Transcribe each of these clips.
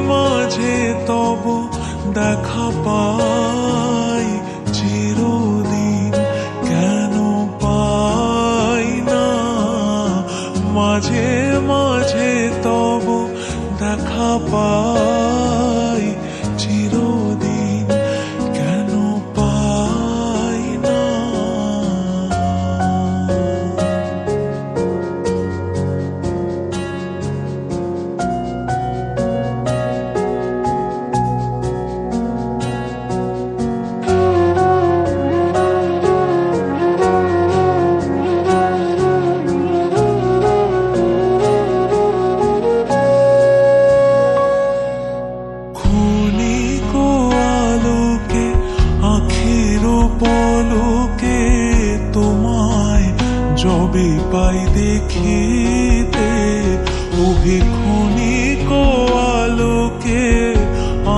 মাঝে তব দেখা পাই। ক্ষণিক আলোকে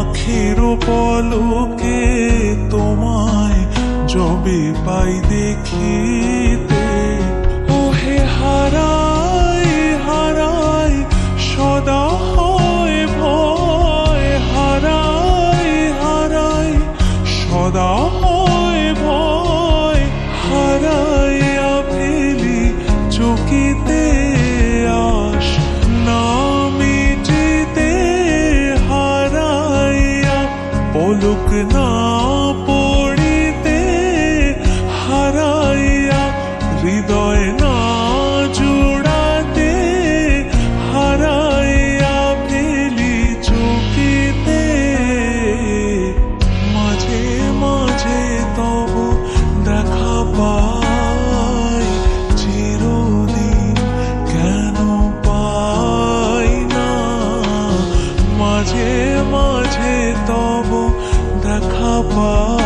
আখির পলকে তোমায় জবে পাই দেখিতে। ওহে হারাই পলক না পড়িতে হারাইয়া হৃদয় না জোড়াতে হারাইয়া ফেলি চকিতে। মাঝে মাঝে তব দেখা পাই, চিরদিন কেন পাই না? মাঝে মাঝে দেখা